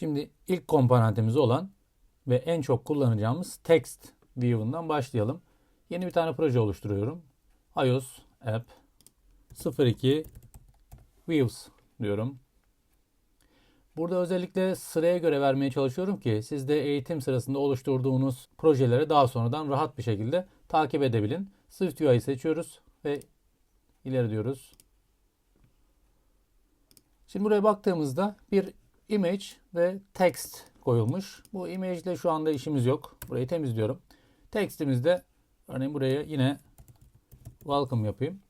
Şimdi ilk komponentimiz olan ve en çok kullanacağımız text view'undan başlayalım. Yeni bir tane proje oluşturuyorum. iOS app 02 views diyorum. Burada özellikle sıraya göre vermeye çalışıyorum ki siz de eğitim sırasında oluşturduğunuz projeleri daha sonradan rahat bir şekilde takip edebilin. Swift UI'yi seçiyoruz ve ileri diyoruz. Şimdi buraya baktığımızda bir image ve text koyulmuş. Bu image ile şu anda işimiz yok. Burayı temizliyorum. Textimizde örneğin buraya yine welcome yapayım.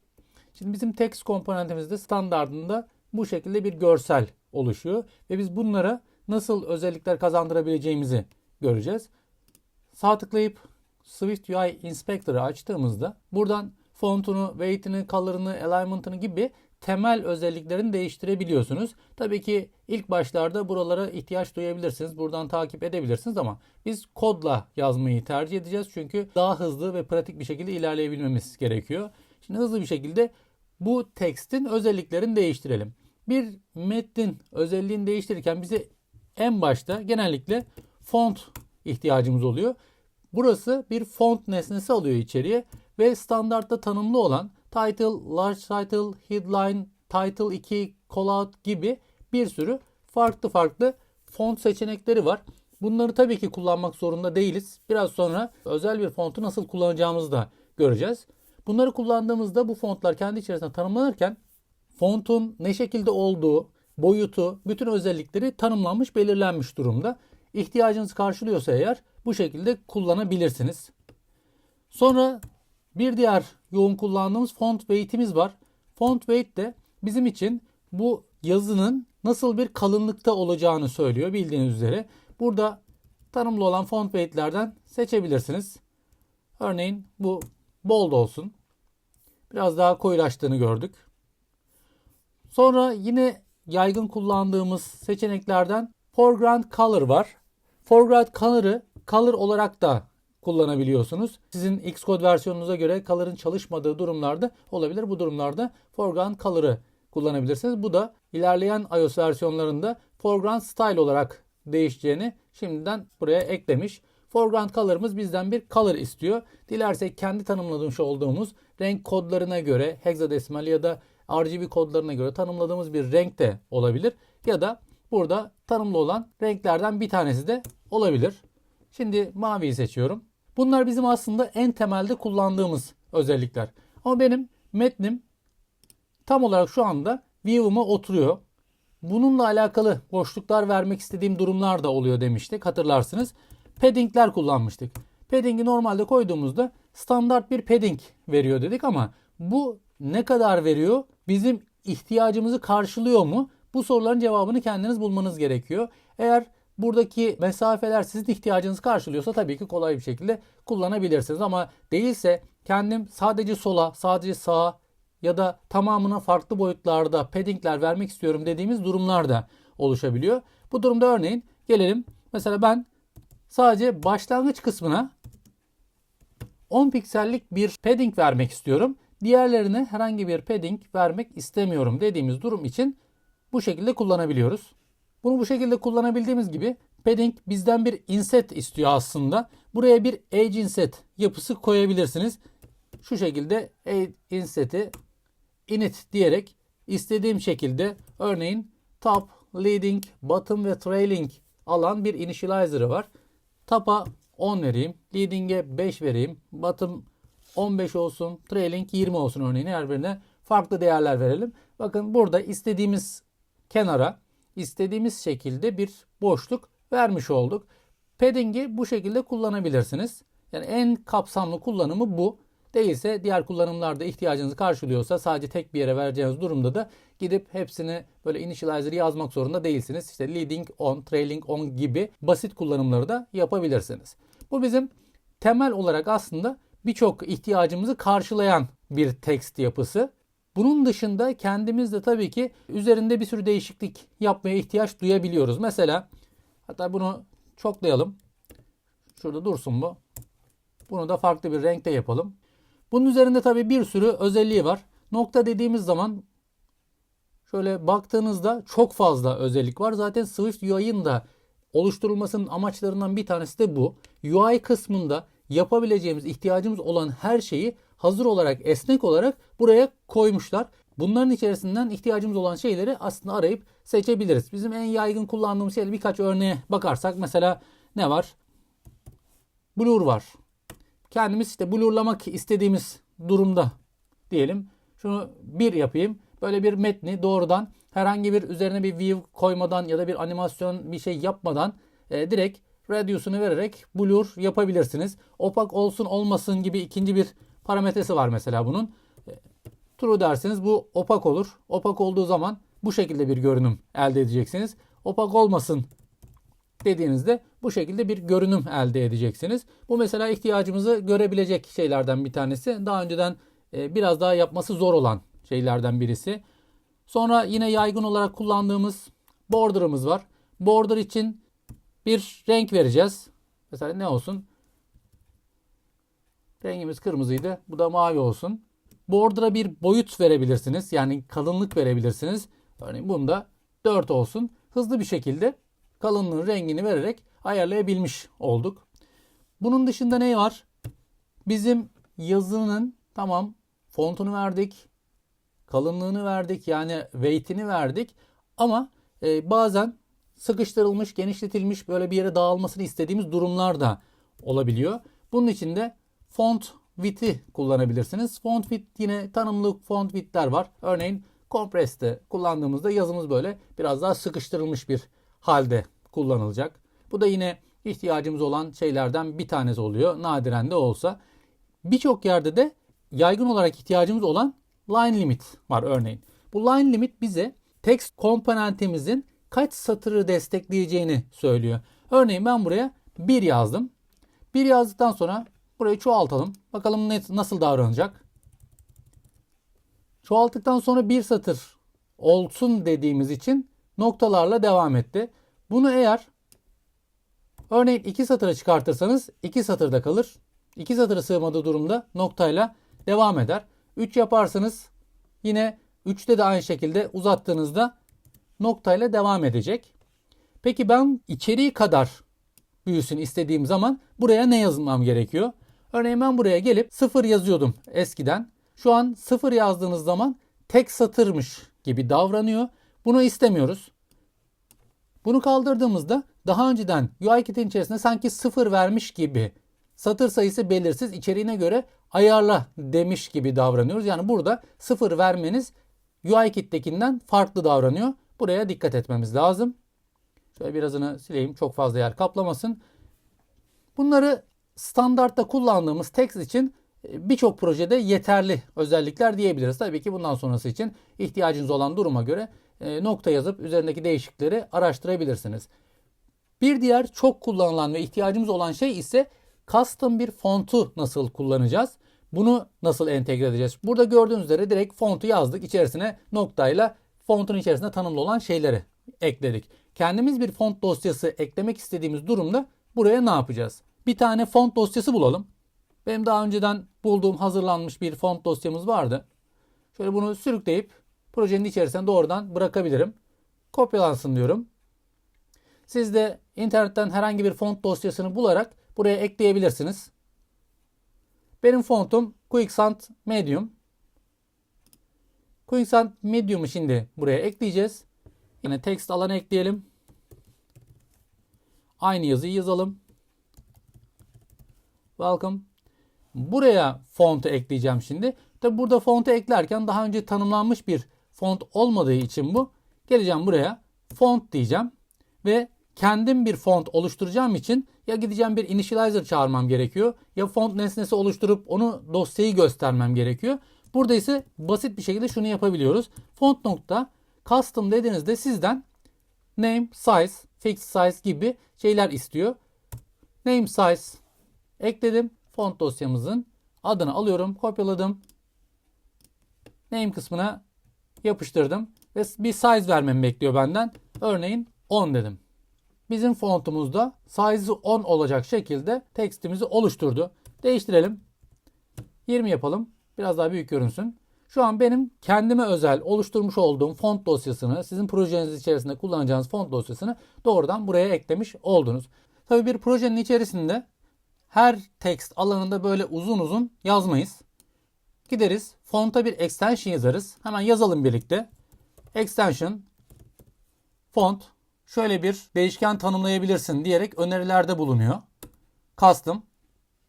Şimdi bizim text komponentimizde standartında bu şekilde bir görsel oluşuyor ve biz bunlara nasıl özellikler kazandırabileceğimizi göreceğiz. Sağ tıklayıp Swift UI Inspector'ı açtığımızda buradan fontunu, weight'ini, color'ını, alignment'ını gibi temel özelliklerini değiştirebiliyorsunuz. Tabii ki ilk başlarda buralara ihtiyaç duyabilirsiniz. Buradan takip edebilirsiniz ama biz kodla yazmayı tercih edeceğiz. Çünkü daha hızlı ve pratik bir şekilde ilerleyebilmemiz gerekiyor. Şimdi hızlı bir şekilde bu tekstin özelliklerini değiştirelim. Bir metnin özelliğini değiştirirken bize en başta genellikle font ihtiyacımız oluyor. Burası bir font nesnesi alıyor içeriye ve standartta tanımlı olan title, large title, headline, title 2, callout gibi bir sürü farklı farklı font seçenekleri var. Bunları tabii ki kullanmak zorunda değiliz. Biraz sonra özel bir fontu nasıl kullanacağımızı da göreceğiz. Bunları kullandığımızda bu fontlar kendi içerisinde tanımlanırken fontun ne şekilde olduğu, boyutu, bütün özellikleri tanımlanmış, belirlenmiş durumda. İhtiyacınız karşılıyorsa eğer bu şekilde kullanabilirsiniz. Sonra bir diğer yoğun kullandığımız font weight'imiz var. Font weight de bizim için bu yazının nasıl bir kalınlıkta olacağını söylüyor bildiğiniz üzere. Burada tanımlı olan font weight'lerden seçebilirsiniz. Örneğin bu bold olsun. Biraz daha koyulaştığını gördük. Sonra yine yaygın kullandığımız seçeneklerden foreground color var. Foreground color'ı color olarak da kullanabiliyorsunuz. Sizin Xcode versiyonunuza göre color'ın çalışmadığı durumlarda olabilir. Bu durumlarda foreground color'ı kullanabilirsiniz. Bu da ilerleyen iOS versiyonlarında foreground style olarak değişeceğini şimdiden buraya eklemiş. Foreground color'ımız bizden bir color istiyor. Dilersek kendi tanımlamış olduğumuz renk kodlarına göre hexadesimal ya da RGB kodlarına göre tanımladığımız bir renk de olabilir. Ya da burada tanımlı olan renklerden bir tanesi de olabilir. Şimdi maviyi seçiyorum. Bunlar bizim aslında en temelde kullandığımız özellikler. Ama benim metnim tam olarak şu anda view'uma oturuyor. Bununla alakalı boşluklar vermek istediğim durumlar da oluyor demiştik hatırlarsınız. Padding'ler kullanmıştık. Padding'i normalde koyduğumuzda standart bir padding veriyor dedik ama bu ne kadar veriyor? Bizim ihtiyacımızı karşılıyor mu? Bu soruların cevabını kendiniz bulmanız gerekiyor. Eğer buradaki mesafeler sizin ihtiyacınızı karşılıyorsa tabii ki kolay bir şekilde kullanabilirsiniz. Ama değilse kendim sadece sola, sadece sağa ya da tamamına farklı boyutlarda paddingler vermek istiyorum dediğimiz durumlar da oluşabiliyor. Bu durumda örneğin gelelim. Mesela ben sadece başlangıç kısmına 10 piksellik bir padding vermek istiyorum. Diğerlerine herhangi bir padding vermek istemiyorum dediğimiz durum için bu şekilde kullanabiliyoruz. Bunu bu şekilde kullanabildiğimiz gibi padding bizden bir inset istiyor aslında. Buraya bir edge inset yapısı koyabilirsiniz. Şu şekilde edge inset'i init diyerek istediğim şekilde örneğin top, leading, bottom ve trailing alan bir initializer'ı var. Top'a 10 vereyim, leading'e 5 vereyim, bottom 15 olsun, trailing 20 olsun örneğin her birine farklı değerler verelim. Bakın burada istediğimiz kenara istediğimiz şekilde bir boşluk vermiş olduk. Padding'i bu şekilde kullanabilirsiniz. Yani en kapsamlı kullanımı bu. Değilse diğer kullanımlarda ihtiyacınızı karşılıyorsa sadece tek bir yere vereceğiniz durumda da gidip hepsini böyle initializer yazmak zorunda değilsiniz. İşte leading on, trailing on gibi basit kullanımları da yapabilirsiniz. Bu bizim temel olarak aslında birçok ihtiyacımızı karşılayan bir text yapısı. Bunun dışında kendimiz de tabii ki üzerinde bir sürü değişiklik yapmaya ihtiyaç duyabiliyoruz. Mesela hatta bunu çoklayalım. Şurada dursun bu. Bunu da farklı bir renkte yapalım. Bunun üzerinde tabii bir sürü özelliği var. Nokta dediğimiz zaman şöyle baktığınızda çok fazla özellik var. Zaten Swift UI'ın da oluşturulmasının amaçlarından bir tanesi de bu. UI kısmında yapabileceğimiz, ihtiyacımız olan her şeyi hazır olarak, esnek olarak buraya koymuşlar. Bunların içerisinden ihtiyacımız olan şeyleri aslında arayıp seçebiliriz. Bizim en yaygın kullandığımız şey birkaç örneğe bakarsak mesela ne var? Blur var. Kendimiz işte blurlamak istediğimiz durumda diyelim. Şunu bir yapayım. Böyle bir metni doğrudan herhangi bir üzerine bir view koymadan ya da bir animasyon bir şey yapmadan e, direkt radius'unu vererek blur yapabilirsiniz. Opak olsun olmasın gibi ikinci bir parametresi var mesela bunun. E, true derseniz bu opak olur. Opak olduğu zaman bu şekilde bir görünüm elde edeceksiniz. Opak olmasın dediğinizde bu şekilde bir görünüm elde edeceksiniz. Bu mesela ihtiyacımızı görebilecek şeylerden bir tanesi. Daha önceden e, biraz daha yapması zor olan şeylerden birisi. Sonra yine yaygın olarak kullandığımız border'ımız var. Border için bir renk vereceğiz. Mesela ne olsun? Rengimiz kırmızıydı. Bu da mavi olsun. Border'a bir boyut verebilirsiniz. Yani kalınlık verebilirsiniz. Örneğin bunda 4 olsun. Hızlı bir şekilde kalınlığın rengini vererek ayarlayabilmiş olduk. Bunun dışında ne var? Bizim yazının tamam fontunu verdik. Kalınlığını verdik. Yani weight'ini verdik. Ama e, bazen sıkıştırılmış, genişletilmiş böyle bir yere dağılmasını istediğimiz durumlar da olabiliyor. Bunun için de font width'i kullanabilirsiniz. Font width yine tanımlı font width'ler var. Örneğin Compress'te kullandığımızda yazımız böyle biraz daha sıkıştırılmış bir halde kullanılacak. Bu da yine ihtiyacımız olan şeylerden bir tanesi oluyor. Nadiren de olsa. Birçok yerde de yaygın olarak ihtiyacımız olan line limit var örneğin. Bu line limit bize text komponentimizin kaç satırı destekleyeceğini söylüyor. Örneğin ben buraya 1 yazdım. 1 yazdıktan sonra burayı çoğaltalım. Bakalım ne, nasıl davranacak. Çoğalttıktan sonra bir satır olsun dediğimiz için noktalarla devam etti. Bunu eğer örneğin iki satıra çıkartırsanız iki satırda kalır. İki satırı sığmadığı durumda noktayla devam eder. 3 yaparsanız yine 3'te de aynı şekilde uzattığınızda noktayla devam edecek. Peki ben içeriği kadar büyüsün istediğim zaman buraya ne yazmam gerekiyor? Örneğin ben buraya gelip 0 yazıyordum eskiden. Şu an 0 yazdığınız zaman tek satırmış gibi davranıyor. Bunu istemiyoruz. Bunu kaldırdığımızda daha önceden UIKit'in içerisinde sanki 0 vermiş gibi satır sayısı belirsiz içeriğine göre ayarla demiş gibi davranıyoruz. Yani burada 0 vermeniz UIKit'tekinden farklı davranıyor. Buraya dikkat etmemiz lazım. Şöyle birazını sileyim çok fazla yer kaplamasın. Bunları standartta kullandığımız text için e, birçok projede yeterli özellikler diyebiliriz. Tabii ki bundan sonrası için ihtiyacınız olan duruma göre e, nokta yazıp üzerindeki değişiklikleri araştırabilirsiniz. Bir diğer çok kullanılan ve ihtiyacımız olan şey ise custom bir fontu nasıl kullanacağız? Bunu nasıl entegre edeceğiz? Burada gördüğünüz üzere direkt fontu yazdık. İçerisine noktayla fontun içerisinde tanımlı olan şeyleri ekledik. Kendimiz bir font dosyası eklemek istediğimiz durumda buraya ne yapacağız? Bir tane font dosyası bulalım. Benim daha önceden bulduğum hazırlanmış bir font dosyamız vardı. Şöyle bunu sürükleyip projenin içerisine doğrudan bırakabilirim. Kopyalansın diyorum. Siz de internetten herhangi bir font dosyasını bularak buraya ekleyebilirsiniz. Benim fontum Quicksand Medium. Quicksand Medium'u şimdi buraya ekleyeceğiz. Yine text alanı ekleyelim. Aynı yazıyı yazalım. Welcome. Buraya fontu ekleyeceğim şimdi. Tabi burada fontu eklerken daha önce tanımlanmış bir font olmadığı için bu. Geleceğim buraya font diyeceğim ve kendim bir font oluşturacağım için ya gideceğim bir initializer çağırmam gerekiyor ya font nesnesi oluşturup onu dosyayı göstermem gerekiyor. Burada ise basit bir şekilde şunu yapabiliyoruz. Font nokta custom dediğinizde sizden name, size, fixed size gibi şeyler istiyor. Name size ekledim. Font dosyamızın adını alıyorum, kopyaladım. Name kısmına yapıştırdım ve bir size vermemi bekliyor benden. Örneğin 10 dedim. Bizim fontumuzda size'ı 10 olacak şekilde tekstimizi oluşturdu. Değiştirelim. 20 yapalım. Biraz daha büyük görünsün. Şu an benim kendime özel oluşturmuş olduğum font dosyasını, sizin projeniz içerisinde kullanacağınız font dosyasını doğrudan buraya eklemiş oldunuz. Tabii bir projenin içerisinde her text alanında böyle uzun uzun yazmayız. Gideriz fonta bir extension yazarız. Hemen yazalım birlikte. Extension font şöyle bir değişken tanımlayabilirsin diyerek önerilerde bulunuyor. Custom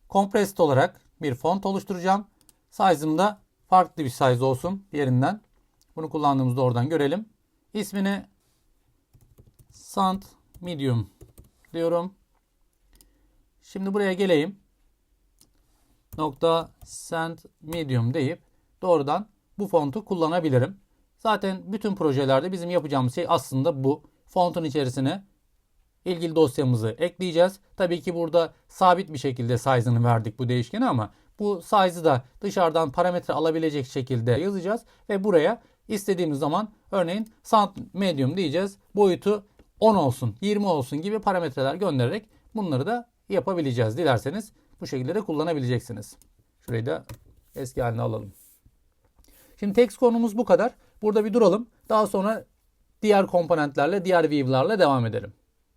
compressed olarak bir font oluşturacağım. Size'ım da farklı bir size olsun diğerinden. Bunu kullandığımızda oradan görelim. İsmini Sant Medium diyorum. Şimdi buraya geleyim. Nokta Send Medium deyip doğrudan bu fontu kullanabilirim. Zaten bütün projelerde bizim yapacağımız şey aslında bu. Fontun içerisine ilgili dosyamızı ekleyeceğiz. Tabii ki burada sabit bir şekilde size'ını verdik bu değişkene ama bu size'ı da dışarıdan parametre alabilecek şekilde yazacağız ve buraya istediğimiz zaman örneğin sound medium diyeceğiz. Boyutu 10 olsun, 20 olsun gibi parametreler göndererek bunları da yapabileceğiz. Dilerseniz bu şekilde de kullanabileceksiniz. Şurayı da eski haline alalım. Şimdi text konumuz bu kadar. Burada bir duralım. Daha sonra diğer komponentlerle, diğer view'larla devam edelim.